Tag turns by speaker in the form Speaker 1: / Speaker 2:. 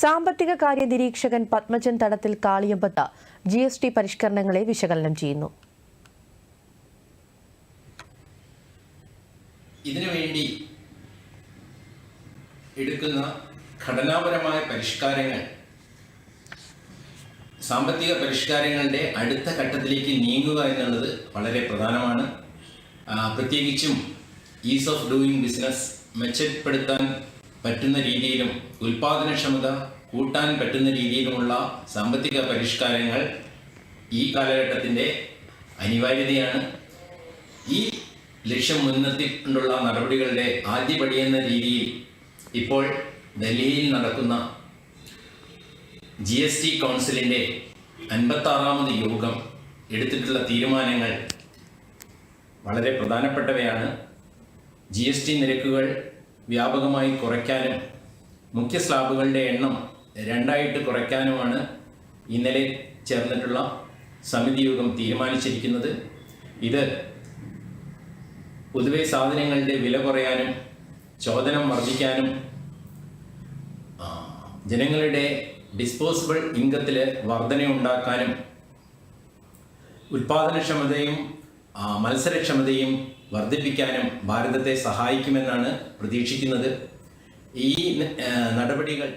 Speaker 1: സാമ്പത്തിക കാര്യ നിരീക്ഷകൻ Padmajan Thadathil Kaliyambath G S T പരിഷ്കരണങ്ങളെ വിശകലനം ചെയ്യുന്നു.
Speaker 2: ഇതിനുവേണ്ടി എടുക്കുന്ന ഘടനാപരമായ പരിഷ്കാരങ്ങൾ സാമ്പത്തിക പരിഷ്കാരങ്ങളുടെ അടുത്ത ഘട്ടത്തിലേക്ക് നീങ്ങുക എന്നുള്ളത് വളരെ പ്രധാനമാണ്. പ്രത്യേകിച്ചും ഈസ് ഓഫ് ഡൂയിങ് ബിസിനസ് മെച്ചപ്പെടുത്താൻ പറ്റുന്ന രീതിയിലും ഉൽപാദനക്ഷമത കൂട്ടാൻ പറ്റുന്ന രീതിയിലുമുള്ള സാമ്പത്തിക പരിഷ്കാരങ്ങൾ ഈ കാലഘട്ടത്തിന്റെ അനിവാര്യതയാണ്. ഈ ലക്ഷ്യം മുൻനിർത്തിക്കൊണ്ടുള്ള നടപടികളുടെ ആദ്യപടി എന്ന രീതിയിൽ ഇപ്പോൾ ഡൽഹിയിൽ നടക്കുന്ന ജി എസ് ടി കൗൺസിലിന്റെ അൻപത്താറാമത് യോഗം എടുത്തിട്ടുള്ള തീരുമാനങ്ങൾ വളരെ പ്രധാനപ്പെട്ടവയാണ്. ജി എസ് ടി നിരക്കുകൾ വ്യാപകമായി കുറയ്ക്കാനും മുഖ്യ സ്ലാബുകളുടെ എണ്ണം രണ്ടായിട്ട് കുറയ്ക്കാനുമാണ് ഇന്നലെ ചേർന്നിട്ടുള്ള സമിതി യോഗം തീരുമാനിച്ചിരിക്കുന്നത്. ഇത് പൊതുവെ സാധനങ്ങളുടെ വില കുറയാനും ചോദനം വർദ്ധിക്കാനും ജനങ്ങളുടെ ഡിസ്പോസിബിൾ ഇൻകത്തിൽ വർധനയുണ്ടാക്കാനും ഉൽപാദനക്ഷമതയും മത്സരക്ഷമതയും വർദ്ധിപ്പിക്കാനും ഭാരതത്തെ സഹായിക്കുമെന്നാണ് പ്രതീക്ഷിക്കുന്നത്. ഈ നടപടികൾ